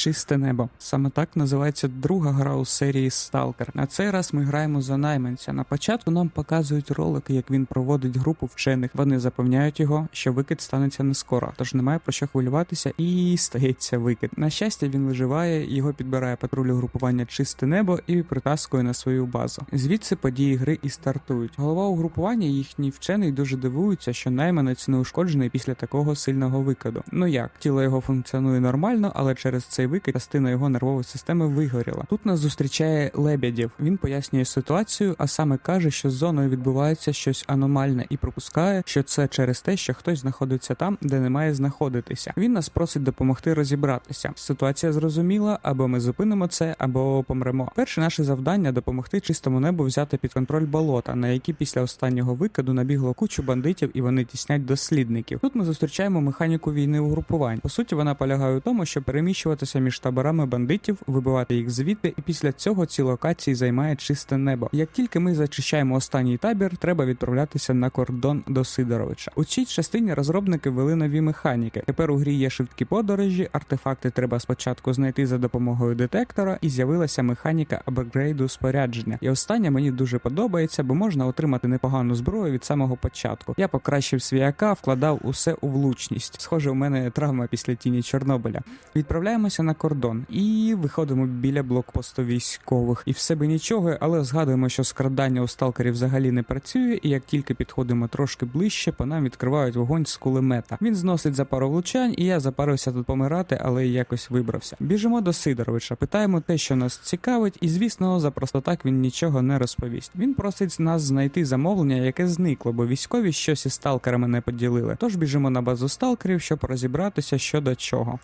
Чисте небо. Саме так називається друга гра у серії Сталкер. На цей раз ми граємо за найманця. На початку нам показують ролики, як він проводить групу вчених. Вони запевняють його, що викид станеться не скоро, тож немає про що хвилюватися, і стається викид. На щастя, він виживає, його підбирає патруль угрупування Чисте небо і притаскує на свою базу. Звідси події гри і стартують. Голова угрупування, їхній вчений, дуже дивується, що найманець не ушкоджений після такого сильного викиду. Ну як, тіло його функціонує нормально, але через цей викид частина його нервової системи вигоріла. Тут нас зустрічає Лебедєв. Він пояснює ситуацію, а саме каже, що з зоною відбувається щось аномальне і пропускає, що це через те, що хтось знаходиться там, де не має знаходитися. Він нас просить допомогти розібратися. Ситуація зрозуміла, або ми зупинимо це, або помремо. Перше наше завдання допомогти чистому небу взяти під контроль болота, на які після останнього викиду набігло кучу бандитів і вони тіснять дослідників. Тут ми зустрічаємо механіку війни угрупувань. По суті, вона полягає у тому, щоб переміщуватися між таборами бандитів, вибивати їх звідти, і після цього ці локації займає чисте небо. Як тільки ми зачищаємо останній табір, треба відправлятися на кордон до Сидоровича. У цій частині розробники ввели нові механіки. Тепер у грі є швидкі подорожі, артефакти треба спочатку знайти за допомогою детектора, і з'явилася механіка апгрейду спорядження. І остання мені дуже подобається, бо можна отримати непогану зброю від самого початку. Я покращив свій АК, вкладав усе у влучність. Схоже, у мене травма після тіні Чорнобиля. Відправляємося на кордон і виходимо біля блокпосту військових. І все би нічого, але згадуємо, що скрадання у сталкерів взагалі не працює, і як тільки підходимо трошки ближче, по нам відкривають вогонь з кулемета. Він зносить за пару влучань, і я запарився тут помирати, але якось вибрався. Біжимо до Сидоровича, питаємо те, що нас цікавить, і звісно, за просто так він нічого не розповість. Він просить нас знайти замовлення, яке зникло, бо військові щось із сталкерами не поділили. Тож біжимо на базу сталкерів, щоб розібратися що до чого.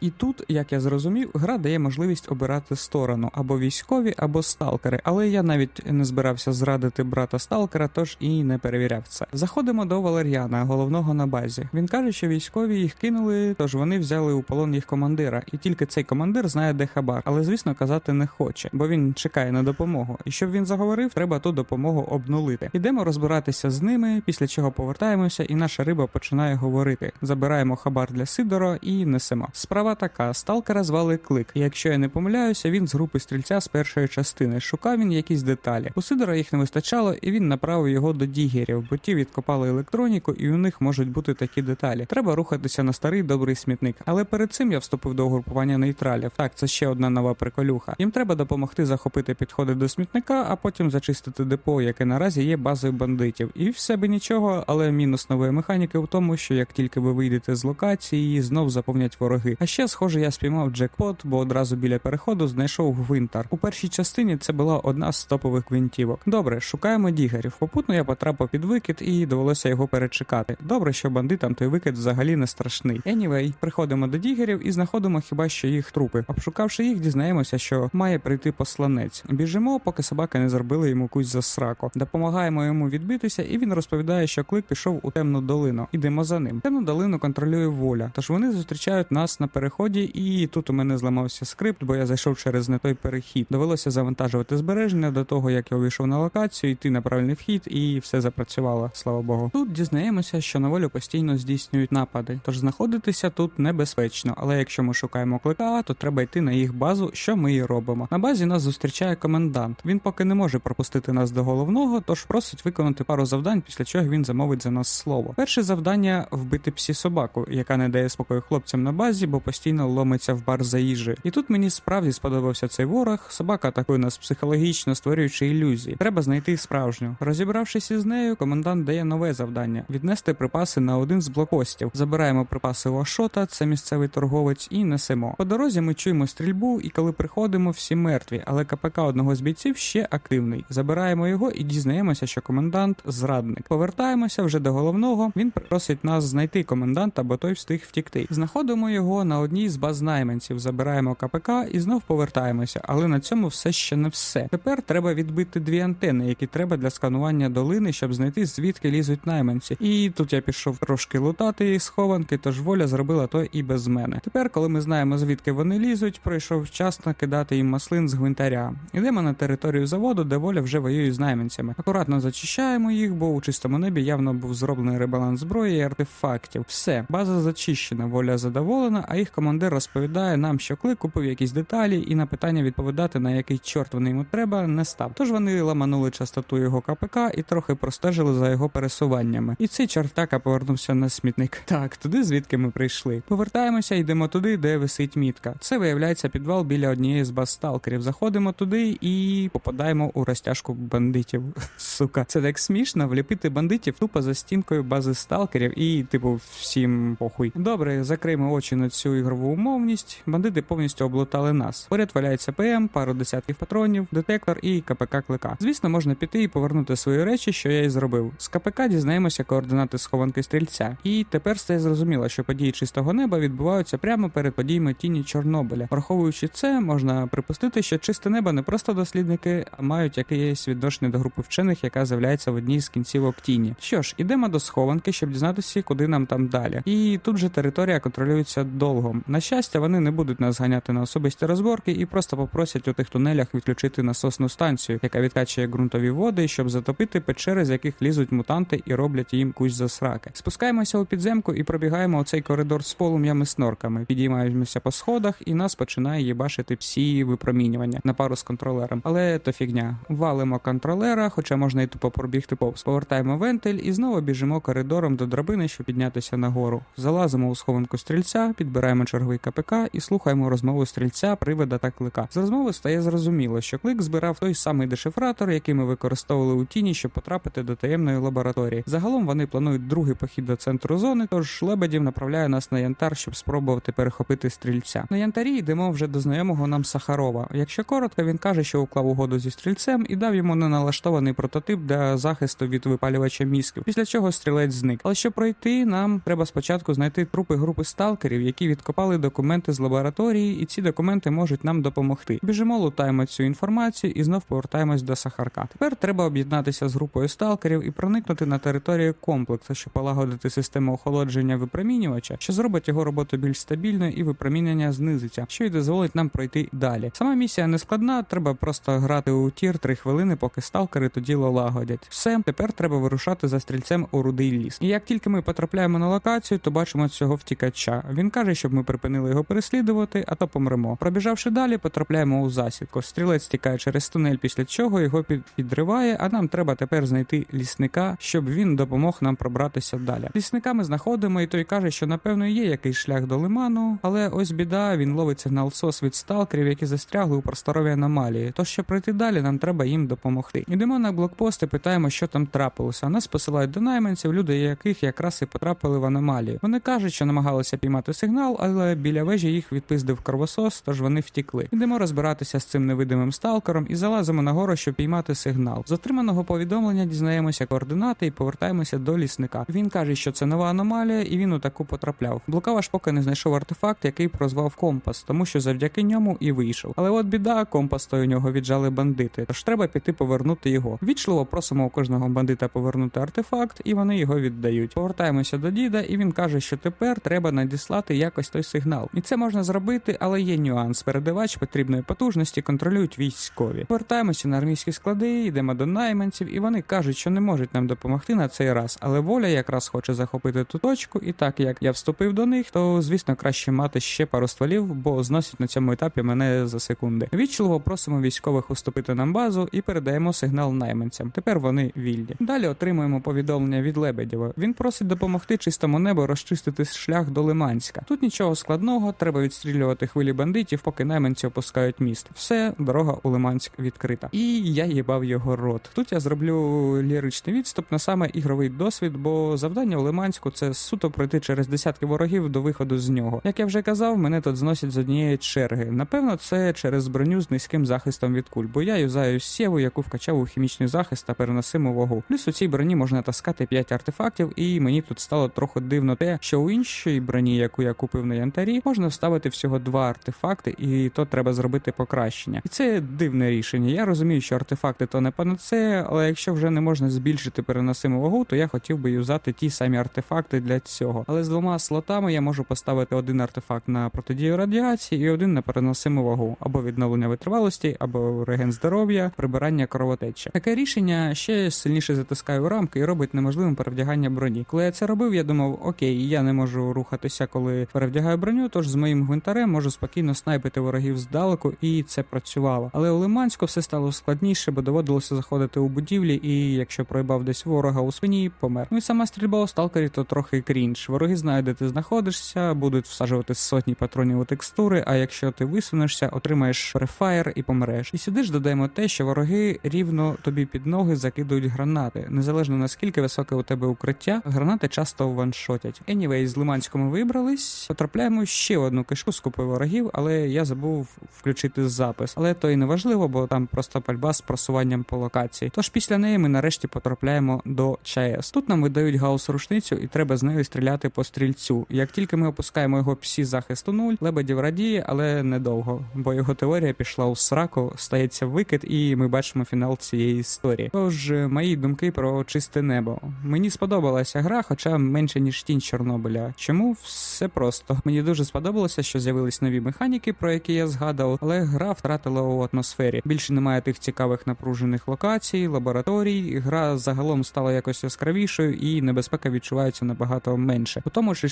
І тут, як я зрозумів, гра дає можливість обирати сторону або військові, або сталкери. Але я навіть не збирався зрадити брата сталкера, тож і не перевіряв це. Заходимо до Валер'яна, головного на базі. Він каже, що військові їх кинули, тож вони взяли у полон їх командира. І тільки цей командир знає, де хабар, але звісно казати не хоче, бо він чекає на допомогу. І щоб він заговорив, треба ту допомогу обнулити. Ідемо розбиратися з ними, після чого повертаємося, і наша риба починає говорити. Забираємо хабар для Сидора і несемо. Справа така: сталкера звали Клик. Якщо я не помиляюся, він з групи стрільця з першої частини. Шукав він якісь деталі. У Сидора їх не вистачало, і він направив його до дігерів, бо ті відкопали електроніку, і у них можуть бути такі деталі. Треба рухатися на старий добрий смітник. Але перед цим я вступив до угрупування нейтралів. Так, це ще одна нова приколюха. Їм треба допомогти захопити підходи до смітника, а потім зачистити депо, яке наразі є базою бандитів. І все би нічого, але мінус нової механіки в тому, що як тільки ви вийдете з локації, її знов заповнять вороги. А ще, схоже, я спіймав джекпот, бо одразу біля переходу знайшов гвинтар. У першій частині це була одна з топових гвинтівок. Добре, шукаємо дігерів. Попутно я потрапив під викид і довелося його перечекати. Добре, що бандитам той викид взагалі не страшний. Anyway, приходимо до дігерів і знаходимо хіба що їх трупи. Обшукавши їх, дізнаємося, що має прийти посланець. Біжимо, поки собаки не зробили йому кусь за сраку. Допомагаємо йому відбитися, і він розповідає, що клик пішов у темну долину. Ідемо за ним. Темну долину контролює воля. Тож вони зустрічають нас на переході, і тут у мене зламався скрипт, бо я зайшов через не той перехід. Довелося завантажувати збереження до того, як я увійшов на локацію, йти на правильний вхід, і все запрацювало. Слава Богу. Тут дізнаємося, що на волю постійно здійснюють напади, тож знаходитися тут небезпечно. Але якщо ми шукаємо клика, то треба йти на їх базу, що ми і робимо. На базі нас зустрічає комендант. Він поки не може пропустити нас до головного, тож просить виконати пару завдань, після чого він замовить за нас слово. Перше завдання вбити псі собаку, яка не дає спокою хлопцям на базі, бо постійно ломиться в бар за їжею. І тут мені справді сподобався цей ворог. Собака атакує нас психологічно, створюючи ілюзії. Треба знайти справжню. Розібравшись із нею, комендант дає нове завдання: віднести припаси на один з блокпостів. Забираємо припаси у Ашота, це місцевий торговець, і несемо. По дорозі ми чуємо стрільбу, і коли приходимо, всі мертві, але КПК одного з бійців ще активний. Забираємо його і дізнаємося, що комендант зрадник. Повертаємося вже до головного. Він просить нас знайти коменданта, бо той встиг втікти. Знаходимо його на одній з баз найманців, забираємо КПК і знов повертаємося. Але на цьому все ще не все. Тепер треба відбити дві антени, які треба для сканування долини, щоб знайти звідки лізуть найманці. І тут я пішов трошки лутати їх схованки, тож воля зробила то і без мене. Тепер, коли ми знаємо звідки вони лізуть, пройшов час накидати їм маслин з гвинтаря. Йдемо на територію заводу, де воля вже воює з найманцями. Акуратно зачищаємо їх, бо у чистому небі явно був зроблений ребаланс зброї і артефактів. Все, база зачищена, воля задоволена, а їх командир розповідає нам, що клик купив якісь деталі, і на питання відповідати, на який чорт вони йому треба, не став. Тож вони ламанули частоту його КПК і трохи простежили за його пересуваннями. І цей чортака повернувся на смітник. Так, туди звідки ми прийшли. Повертаємося, йдемо туди, де висить мітка. Це виявляється підвал біля однієї з баз сталкерів. Заходимо туди і попадаємо у розтяжку бандитів. Сука, це так смішно вліпити бандитів тупо за стінкою бази сталкерів і, типу, всім похуй. Добре, закриємо очі на цю ігрову умовність. Бандити повністю облутали нас. Поряд валяється ПМ, пару десятків патронів, детектор і КПК клика. Звісно, можна піти і повернути свої речі, що я і зробив. З КПК дізнаємося координати схованки стрільця. І тепер стає зрозуміло, що події чистого неба відбуваються прямо перед подіями тіні Чорнобиля. Враховуючи це, можна припустити, що чисте небо не просто дослідники, а мають якесь відношення до групи вчених, яка з'являється в одній з кінцівок тіні. Що ж, ідемо до схованки, щоб дізнатися, куди нам там далі. І тут же територія контролюється довго. На щастя, вони не будуть нас ганяти на особисті розборки і просто попросять у тих тунелях відключити насосну станцію, яка відкачує ґрунтові води, щоб затопити печери, з яких лізуть мутанти і роблять їм кусь засраки. Спускаємося у підземку і пробігаємо оцей коридор з полум'ями снорками. Підіймаємося по сходах, і нас починає їбашити псі випромінювання на пару з контролером. Але то фігня. Валимо контролера, хоча можна і тупо пробігти повз. Повертаємо вентиль і знову біжимо коридором до драбини, щоб піднятися нагору. Залазимо у схованку стрільця, підбираємо черговий КПК і слухаємо розмову стрільця, привида та клика. З розмови стає зрозуміло, що клик збирав той самий дешифратор, який ми використовували у тіні, щоб потрапити до таємної лабораторії. Загалом вони планують другий похід до центру зони, тож Лебедів направляє нас на янтар, щоб спробувати перехопити стрільця. На янтарі йдемо вже до знайомого нам Сахарова. Якщо коротко, він каже, що уклав угоду зі стрільцем і дав йому неналаштований прототип для захисту від випалювача мізків. Після чого стрілець зник. Але щоб пройти, нам треба спочатку знайти трупи групи сталкерів, які відкопали документи з лабораторії, і ці документи можуть нам допомогти. Біжимо, лутаємо цю інформацію і знов повертаємось до Сахарка. Тепер треба об'єднатися з групою сталкерів і проникнути на територію комплексу, щоб полагодити систему охолодження випромінювача, що зробить його роботу більш стабільною і випромінення знизиться, що й дозволить нам пройти далі. Сама місія не складна, треба просто грати у тір 3 хвилини, поки сталкери то діло лагодять. Все, тепер треба вирушати за стрільцем у рудий ліс. І як тільки ми потрапляємо на локацію, то бачимо цього втікача. Він каже, щоб ми припинили його переслідувати, а то помремо. Пробіжавши далі, потрапляємо у засідку. Стрілець тікає через тунель, після чого його під- підриває, а нам треба тепер знайти лісника, щоб він допомог нам пробратися далі. Лісника ми знаходимо, і той каже, що напевно є якийсь шлях до лиману, але ось біда, він ловить сигнал СОС від сталкерів, які застрягли у просторовій аномалії. Тож, щоб пройти далі, нам треба їм допомогти. Йдемо на блокпост і питаємо, що там трапилося. Нас посилають до найманців, люди яких якраз і потрапили в аномалію. Вони кажуть, що намагалися піймати сигнал, але біля вежі їх відпиздив кровосос, тож вони втікли. Йдемо розбиратися з цим невидимим сталкером і залазимо на гору, щоб піймати сигнал. З отриманого повідомлення дізнаємося координати і повертаємося до лісника. Він каже, що це нова аномалія, і він у таку потрапляв. Блукав аж поки не знайшов артефакт, який прозвав компас, тому що завдяки ньому і вийшов. Але от біда, компас той у нього віджали бандити. Тож треба піти повернути його. Вічливо просимо у кожного бандита повернути артефакт, і вони його віддають. Повертаємося до діда, і він каже, що тепер треба надіслати якось той сигнал. І це можна зробити, але є нюанс. Передавач потрібної потужності контролюють військові. Повертаємося на армійські склади, йдемо до найманців, і вони кажуть, що не можуть нам допомогти на цей раз. Але воля якраз хоче захопити ту точку, і так як я вступив до них, то звісно краще мати ще пару стволів, бо зносять на цьому етапі мене за секунди. Вічливо просимо військових уступити нам базу і передаємо сигнал найманцям. Тепер вони вільні. Далі отримуємо повідомлення від Лебедєва. Він просить допомогти чистому небу розчистити шлях до Лиманська. Тут нічого складного, треба відстрілювати хвилі бандитів, поки найманці опускають міст. Все, дорога у Лиманськ відкрита. І я їбав його рот. Тут я зроблю ліричний відступ на саме ігровий досвід, бо завдання у Лиманську це суто пройти через десятки ворогів до виходу з нього. Як я вже казав, мене тут зносять з однієї черги. Напевно, це через броню з низьким захистом від куль, бо я юзаю сєву, яку вкачав у хімічний захист та переносиму вагу. Плюс у цій броні можна таскати 5 артефактів, і мені тут стало трохи дивно те, що у іншій броні, яку я купив на янтарі, можна вставити всього два артефакти, і то треба зробити покращення. І це дивне рішення. Я розумію, що артефакти то не панацея, але якщо вже не можна збільшити переносиму вагу, то я хотів би юзати ті самі артефакти для цього. Але з двома слотами я можу поставити один артефакт на протидію радіації і один на переносиму вагу, або відновлення витривалості, або реген здоров'я, прибирання кровотечі. Таке рішення ще сильніше затискає у рамки і робить неможливим перевдягання броні. Коли я це робив, я думав, окей, я не можу рухатися, коли перевдягаю одягаю броню, тож з моїм гвинтарем можу спокійно снайпити ворогів здалеку, і це працювало. Але у Лиманську все стало складніше, бо доводилося заходити у будівлі, і якщо проїбав десь ворога у свині, помер. Ну і сама стрільба у сталкері то трохи крінж. Вороги знають, де ти знаходишся, будуть всаджувати сотні патронів у текстури. А якщо ти висунешся, отримаєш префаєр і помреш. І сюди ж додаємо те, що вороги рівно тобі під ноги закидують гранати. Незалежно наскільки високе у тебе укриття, гранати часто ваншотять. Anyway, з Лиманському вибрались. Потрапляємо ще одну кишку з купи ворогів, але я забув включити запис. Але то і не важливо, бо там просто пальба з просуванням по локації. Тож після неї ми нарешті потрапляємо до ЧАЕС. Тут нам видають гаус рушницю, і треба з нею стріляти по стрільцю. Як тільки ми опускаємо його псі захисту нуль, лебедів радіє, але недовго, бо його теорія пішла у сраку, стається викид, і ми бачимо фінал цієї історії. Тож е, мої думки про чисте небо. Мені сподобалася гра, хоча менше ніж тінь Чорнобиля. Чому все просто? Мені дуже сподобалося, що з'явились нові механіки, про які я згадав, але гра втратила у атмосфері. Більше немає тих цікавих напружених локацій, лабораторій. Гра загалом стала якось яскравішою, і небезпека відчувається набагато менше. У тому ж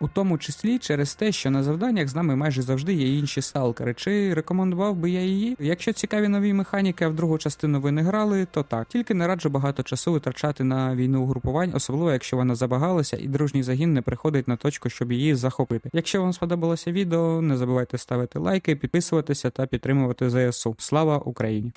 у тому числі через те, що на завданнях з нами майже завжди є інші сталкери. Чи рекомендував би я її? Якщо цікаві нові механіки, а в другу частину ви не грали, то так. Тільки не раджу багато часу витрачати на війну угрупувань, особливо якщо вона забагалася і дружній загін не приходить на точку, щоб її захопити. Якщо вам сподобалося відео, не забувайте ставити лайки, підписуватися та підтримувати ЗСУ. Слава Україні!